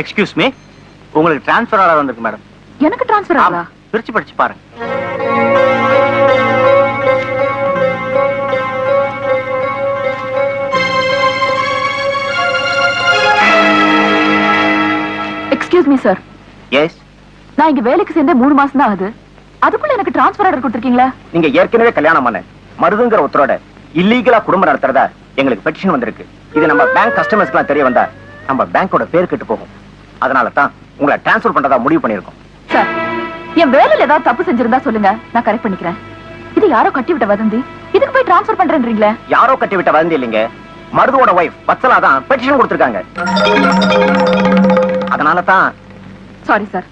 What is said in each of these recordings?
Excuse me உங்களுக்கு transfer order வந்திருக்கு madam எனக்கு டிரான்ஸ்ஃபர் ஆகுதா பிரிச்சு படிச்சு பாருங்க. எக்ஸ்கியூஸ் மீ சார் எஸ் நான் இங்க வேலைக்கு சேர்ந்தே மூணு மாசம் தான் ஆகுது. அதுக்குள்ள எனக்கு டிரான்ஸ்ஃபர் ஆர்டர் கொடுத்துருக்கீங்களா? நீங்க ஏற்கனவே கல்யாணம் பண்ண மருதுங்கிற ஒருத்தரோட இல்லீகலா குடும்பம் நடத்துறதா எங்களுக்கு பெட்டிஷன் வந்திருக்கு. இது நம்ம பேங்க் கஸ்டமர்ஸ்க்குலாம் தெரிய வந்தா நம்ம பேங்கோட பேர் கெட்டு போகும். அதனால தான் உங்களை டிரான்ஸ்ஃபர் பண்றதா முடிவு பண்ணிருக்கோம் சார் என் வேலையில ஏதாவது தப்பு செஞ்சிருந்தா சொல்லுங்க. நான் கரெக்ட் பண்ணிக்கிறேன். இது யாரோ கட்டி விட்ட வதந்தி. இதுக்கு போய் டிரான்ஸ்ஃபர் பண்றேன்றீங்களே? யாரோ கட்டி விட்ட வதந்தி இல்லைங்க. மருதுவோட ஒய்ஃப் வத்சலா தான் பெட்டிஷன் கொடுத்திருக்காங்க. அதனால தான் சாரி சார்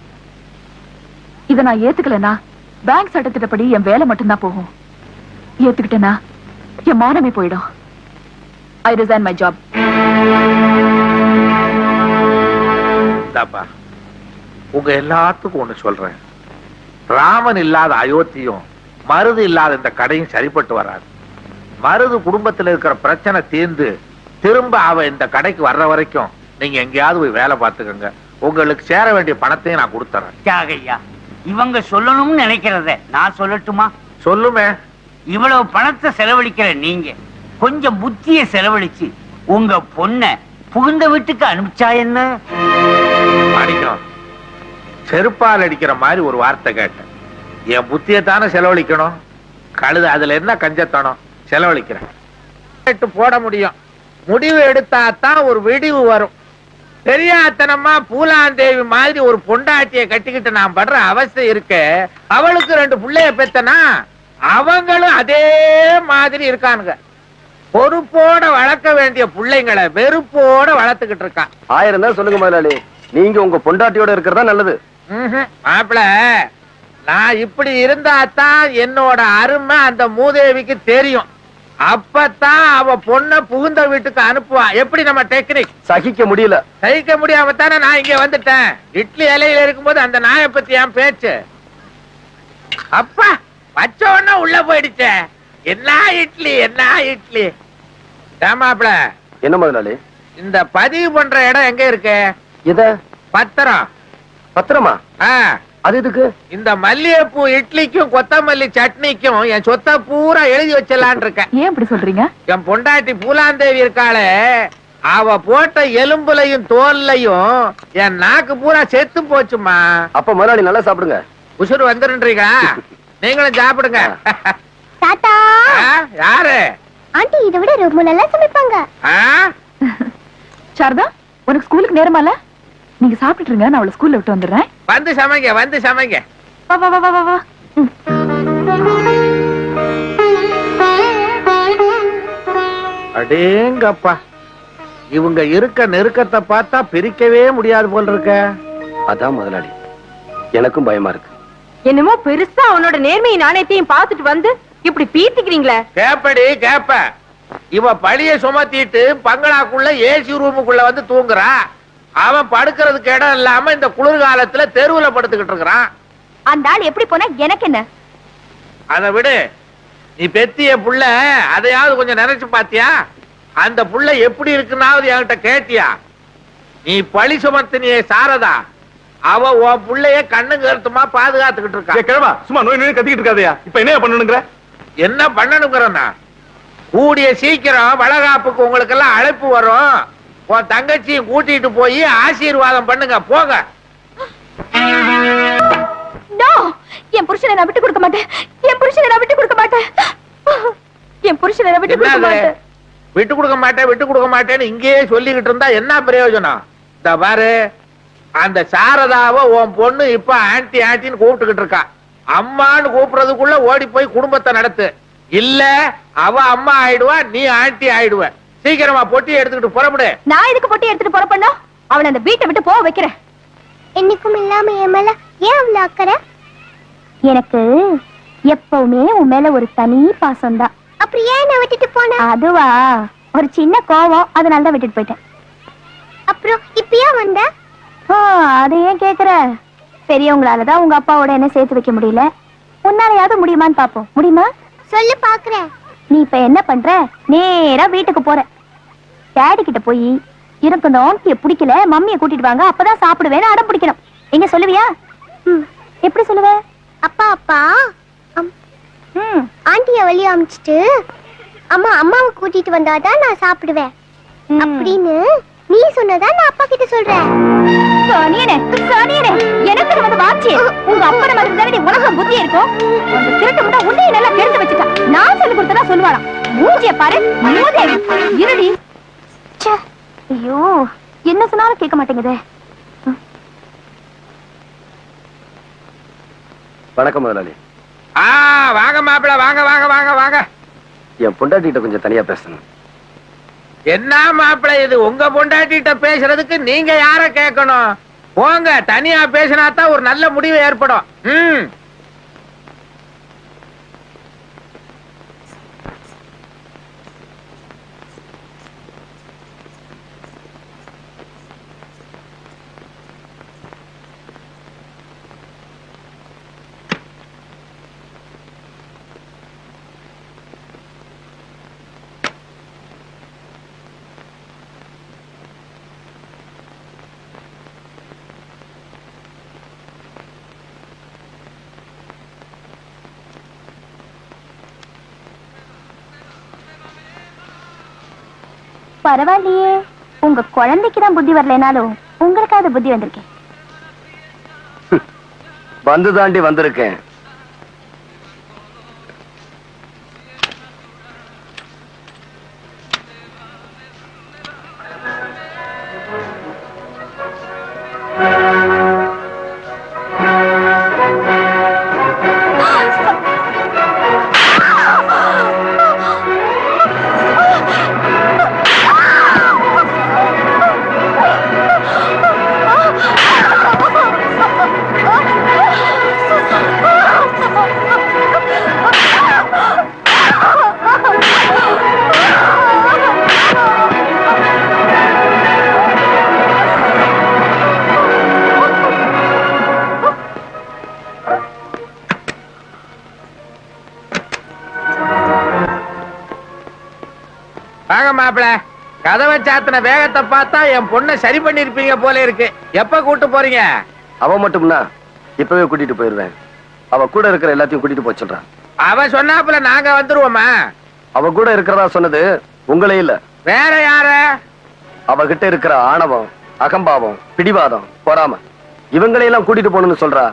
இத நான் ஏத்துக்கலனா பேங்க் சட்டத்திட்டப்படி என் வேலை மட்டும்தான் போகும். ஏத்துக்கிட்டேனா என் மானமே போயிடும். ஐ ரிசைன் மை ஜாப் இந்தாப்பா உங்க எல்லாத்துக்கும் ஒண்ணு சொல்றேன். ராமன் இல்லாத அயோத்தியும் மருது இல்லாத இந்த கடையும் சரிப்பட்டு வராது. மருது குடும்பத்துல இருக்கிற பிரச்சனை தீர்ந்து திரும்ப அவ இந்த கடைக்கு வர்ற வரைக்கும் நீங்க எங்கேயாவது போய் வேலை பார்த்துக்கங்க. உங்களுக்கு சேர வேண்டிய பணத்தையும் நான் கொடுத்துறேன். தியாகையா இவங்க சொல்லணும்னு நினைக்கிறத நான் சொல்லட்டுமா? சொல்லுமே. இவ்வளவு பணத்தை செலவழிக்கிற நீங்க கொஞ்சம் புத்திய செலவழிச்சு உங்க பொண்ண புகுந்த வீட்டுக்கு அனுப்பிச்சா என்ன? மாணிக்கம் செருப்பால் அடிக்கிற மாதிரி ஒரு வார்த்தை கேட்டேன். என் புத்தியை தானே செலவழிக்கணும்? கழுது அதுல என்ன கஞ்சத்தனம்? செலவழிக்கிறேன். கேட்டு போட முடியும். முடிவு எடுத்தா தான் ஒரு விடிவு வரும். பெரியாத்தனமா பூலாந்தேவி மாதிரி ஒரு பொண்டாட்டிய கட்டிக்கிட்டு நான் படுற அவஸ்தை இருக்கு அவளுக்கு ரெண்டு புள்ளைய பெத்தனா? அவங்களும் அதே மாதிரி இருக்கானுங்க. பொறுப்போட வளர்க்க வேண்டிய பிள்ளைங்களை வெறுப்போட வளர்த்துக்கிட்டு இருக்கான். ஆயிரம் தான் சொல்லுங்க முதலாளி. நீங்க உங்க பொண்டாட்டியோட இருக்கிறதா நல்லது. மாப்பிள நான் இப்படி இருந்தா தான் என்னோட அருமை அந்த மூதேவிக்கு தெரியும். அப்பதான் அவ பொண்ண புகுந்த வீட்டுக்கு அனுப்புவா. எப்படி நம்ம டெக்னிக் சகிக்க முடியல. சகிக்க முடியாம தானே நான் இங்க வந்துட்டேன். இட்லி இலையில இருக்கும்போது அந்த நாயை பத்தி என் பேச்சு. அப்பா வச்ச உடனே உள்ள போயிடுச்சே. என்ன இட்லி என்ன இட்லி? ஏமாப்ள என்ன முதலாளி? இந்த பதிவு பண்ற இடம் எங்க இருக்கு? இத பத்திரம். பத்திரமா? ஆ. அது எதுக்கு? இந்த மல்லிகைப்பூ இட்லிக்கும் கொத்தமல்லி சட்னிக்கும் என் சொத்தை பூரா எழுதி வச்சிடலான் இருக்கேன். ஏன் இப்படி சொல்றீங்க? என் பொண்டாட்டி பூலாந்தேவி இருக்காளே அவ போட்ட எலும்புலையும் தோல்லையும் என் நாக்கு பூரா செத்து போச்சுமா அப்ப முதலாளி நல்லா சாப்பிடுங்க. உசுறு வந்துருன்றீங்களா? நீங்களும் சாப்பிடுங்க. தாத்தா! யாரு? ஆண்டி இதை விட ரொம்ப நல்லா சமைப்பாங்க. ஆ? சாரதா உனக்கு ஸ்கூலுக்கு நேரமா இல்ல நீங்க சாப்பிட்டுட்டு இருங்க நான் அவளை ஸ்கூல்ல விட்டு வந்துடுறேன். வந்து சமைங்க வந்து சமைங்க. வா வா வா வா வா. வா ம். அடேங்கப்பா. இவங்க இருக்க நெருக்கத்தை பார்த்தா பிரிக்கவே முடியாது போல் இருக்க. அதான் முதலாளி. எனக்கும் பயமா இருக்கு. என்னமோ பெருசா அவனோட நேர்மையும் நாணயத்தையும் பார்த்துட்டு வந்து இப்படி பீத்திக்கிறீங்களே. கேப்படி கேப்ப. இவ பழிய சுமத்திட்டு பங்களாக்குள்ள ஏசி ரூமுக்குள்ள வந்து தூங்குறா. அவன் படுக்கிறதுக்கு இடம் இல்லாம இந்த குளிர்காலத்துல தெருவுல படுத்துக்கிட்டு இருக்கிறான். அந்த ஆள் எப்படி போனா எனக்கு என்ன? அதை விடு. நீ பெத்திய புள்ள அதையாவது கொஞ்சம் நினைச்சு பாத்தியா? அந்த புள்ள எப்படி இருக்குன்னாவது என்கிட்ட கேட்டியா? நீ பழி சுமத்தினியே சாரதா. அவ உன் புள்ளைய கண்ணு கருத்துமா பாதுகாத்துக்கிட்டு இருக்கா. கிழமா சும்மா நோய் நோய் கத்திக்கிட்டு இருக்காதயா. இப்ப என்ன பண்ணணுங்கிற? என்ன பண்ணணுங்கிறனா கூடிய சீக்கிரம் வளகாப்புக்கு உங்களுக்கு எல்லாம் அழைப்பு வரும். உன் தங்கச்சியும் கூட்டிட்டு போய் ஆசீர்வாதம் பண்ணுங்க போங்க. என் புருஷனை நான் விட்டு கொடுக்க மாட்டேன். என் புருஷனை நான் விட்டு கொடுக்க மாட்டேன். என் புருஷனை நான் விட்டு கொடுக்க மாட்டேன். விட்டு கொடுக்க மாட்டேன் விட்டு கொடுக்க மாட்டேன்னு இங்கேயே சொல்லிக்கிட்டு இருந்தா என்ன பிரயோஜனம்? இந்த பாரு அந்த சாரதாவை உன் பொண்ணு இப்ப ஆன்டி ஆன்டின்னு கூப்பிட்டுக்கிட்டு இருக்கா. அம்மான்னு கூப்பிடுறதுக்குள்ள ஓடி போய் குடும்பத்தை நடத்து. இல்ல அவ அம்மா ஆயிடுவா நீ ஆன்டி ஆயிடுவ. சீக்கிரமா பொட்டி எடுத்துக்கிட்டு புறப்படு. நான் இதுக்கு போட்டு எடுத்துட்டு புறப்படணும்? அவளை அந்த வீட்டை விட்டு போக வைக்கிறேன். என்னைக்கும் இல்லாம என் மேல ஏன் அவ்வளவு அக்கறை எனக்கு எப்பவுமே உன் மேல ஒரு தனி பாசம் தான் அப்புறம் ஏன் நான் விட்டுட்டு போன? அதுவா? ஒரு சின்ன கோவம் அதனால தான் விட்டுட்டு போயிட்டேன். அப்புறம் இப்பயா வந்த? அதை ஏன் கேக்குற? பெரியவங்களால தான் உங்க அப்பாவோட என்ன சேர்த்து வைக்க முடியல. உன்னாலையாவது முடியுமான்னு பாப்போம் முடியுமா? சொல்லு பாக்குறேன். நீ இப்ப என்ன பண்ற? நேரா வீட்டுக்கு போற. டேடி கிட்ட போய் எனக்கு அந்த ஆண்டிய பிடிக்கல மம்மியை கூட்டிட்டு வாங்க அப்பதான் சாப்பிடுவேன்னு அடம் பிடிக்கணும். எங்க சொல்லுவியா? எப்படி சொல்லுவ? அப்பா அப்பா. ஆண்டிய வழி அமிச்சிட்டு அம்மா அம்மாவை கூட்டிட்டு வந்தாதான் நான் சாப்பிடுவேன். அப்படின்னு நீ சொன்னதா நான் அப்பா கிட்ட சொல்றேன். சானியனே சானியனே எனக்கு வந்து வாச்சி. உங்க அப்பன மாதிரி தானே உனக்கு புத்தி இருக்கும் அந்த திருட்டு முட்டை உன்னைய நல்லா தெரிஞ்சு வச்சுட்டா. நான் சொல்லி கொடுத்ததா சொல்லுவாளாம். மூஞ்சிய பாரு மூதேவி இருடி. ஐயோ என்ன சொன்னாலும் கேட்க மாட்டேங்குதே. வணக்கம் முதலாளி. ஆ வாங்க மாப்பிள வாங்க வாங்க வாங்க வாங்க. என் பொண்டாட்டிகிட்ட கொஞ்சம் தனியா பேசணும். என்ன மாப்பிள இது? உங்க பொண்டாட்டிட்ட பேசுறதுக்கு நீங்க யார கேட்கணும்? போங்க தனியா பேசினா தான் ஒரு நல்ல முடிவு ஏற்படும். ம். பரவாயில்லையே. உங்க குழந்தைக்கு தான் புத்தி வரலைனாலும் உங்களுக்காவது புத்தி வந்திருக்கேன். வந்து தாண்டி வந்திருக்கேன். மாப்பிள. கதவை சாத்தின வேகத்தை பார்த்தா என் பொண்ணை சரி பண்ணிருப்பீங்க போல இருக்கு. எப்ப கூட்டு போறீங்க? அவ மட்டும்னா இப்பவே கூட்டிட்டு போயிருவேன் அவ கூட இருக்கிற எல்லாத்தையும் கூட்டிட்டு சொல்றான் அவ சொன்னாப்புல நாங்க வந்துருவோமா? அவ கூட இருக்கிறதா சொன்னது உங்களே இல்ல. வேற யார? அவகிட்ட இருக்கிற ஆணவம் அகம்பாவம் பிடிவாதம் பொறாம இவங்களையெல்லாம் கூட்டிட்டு போகணும்னு சொல்றா.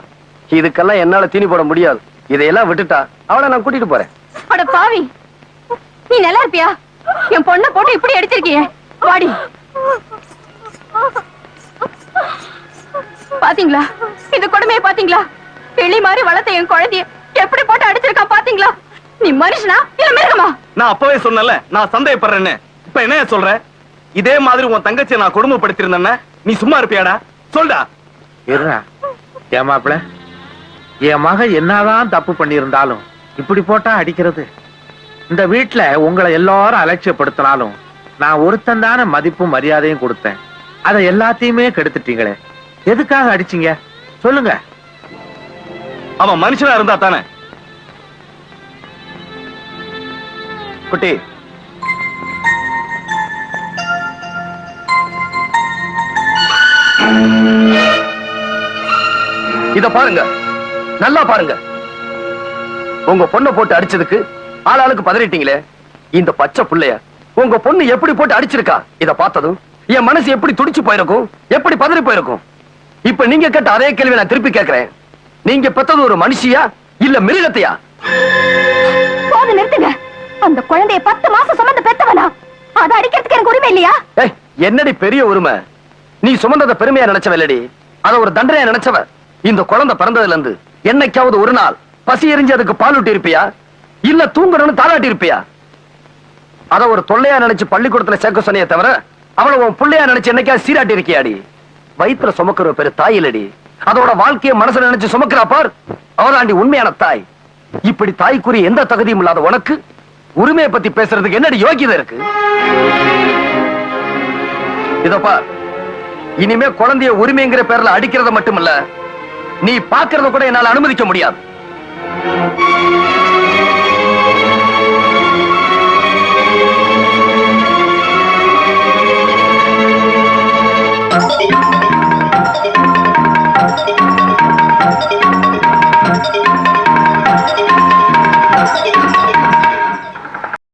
இதுக்கெல்லாம் என்னால தீனி போட முடியாது. இதையெல்லாம் விட்டுட்டா அவளை நான் கூட்டிட்டு போறேன். அட பாவி. நீ நல்லா இருப்பியா? என் பொண்ணை போட்டு இப்படி அடிச்சிருக்கியே? வாடி. பாத்தீங்களா? இந்த கொடுமையை பாத்தீங்களா? கிளி மாதிரி வளர்த்த என் குழந்தைய எப்படி போட்டு அடிச்சிருக்கான் பாத்தீங்களா? நீ மனுஷனா இல்ல மிருகமா? நான் அப்பவே சொன்னல நான் சந்தேகப்படுறேன்னு. இப்ப என்ன சொல்ற? இதே மாதிரி உன் தங்கச்சியை நான் கொடுமைப்படுத்திருந்தேன்னா நீ சும்மா இருப்பியாடா? சொல்டா. இருடா. ஏன் மாப்பிள? என் மக என்னதான் தப்பு பண்ணியிருந்தாலும் இப்படி போட்டா அடிக்கிறது. இந்த வீட்டுல உங்களை எல்லாரும் அலட்சியப்படுத்தினாலும் நான் ஒருத்தன் தானே மதிப்பும் மரியாதையும் கொடுத்தேன். அதை எல்லாத்தையுமே கெடுத்துட்டீங்களே. எதுக்காக அடிச்சீங்க? சொல்லுங்க. அவன் மனுஷனா இருந்தா தானே? குட்டி. இத பாருங்க. நல்லா பாருங்க. உங்க பொண்ணை போட்டு அடிச்சதுக்கு ஆளாளுக்கு பதறிட்டீங்களே? இந்த பச்சை புள்ளைய உங்க பொண்ணு எப்படி போட்டு அடிச்சிருக்கா? இத பார்த்ததும் என் மனசு எப்படி துடிச்சு போயிருக்கும்? எப்படி பதறி போயிருக்கும்? இப்ப நீங்க கேட்ட அதே கேள்வி நான் திருப்பி கேட்கிறேன். நீங்க பெத்தது ஒரு மனுஷியா இல்ல மிருகத்தையா? போது நிறுத்துங்க. அந்த குழந்தைய பத்து மாசம் சுமந்து பெத்தவனா? அதை அடிக்கிறதுக்கு எனக்கு உரிமை இல்லையா? என்னடி பெரிய உரிமை? நீ சுமந்தத பெருமையா நினைச்சவ இல்லடி அத ஒரு தண்டனையா நினைச்சவ? இந்த குழந்தை பிறந்ததுல இருந்து என்னைக்காவது ஒரு நாள் பசி எரிஞ்சு அதுக்கு பால் ஊட்டி இருப்பியா? இல்ல தூங்கணும்னு தாளாட்டி இருப்பியா? அத ஒரு தொல்லையா நினைச்சு பள்ளிக்கூடத்துல சேர்க்க சொன்னியே தவிர அவளை உன் புள்ளையா நினைச்சு என்னைக்கா சீராட்டி இருக்கியாடி? வயிற்றுல சுமக்கிற பேரு தாய் இல்லடி. அதோட வாழ்க்கைய மனசுல நினைச்சு சுமக்கிறா பார். அவதாண்டி உண்மையான தாய். இப்படி தாய்க்குரிய எந்த தகுதியும் இல்லாத உனக்கு உரிமையை பத்தி பேசுறதுக்கு என்னடி யோகியதை இருக்கு? இதப்பா இனிமே குழந்தைய உரிமைங்கிற பேர்ல அடிக்கிறத இல்ல நீ பாக்குறத கூட என்னால அனுமதிக்க முடியாது.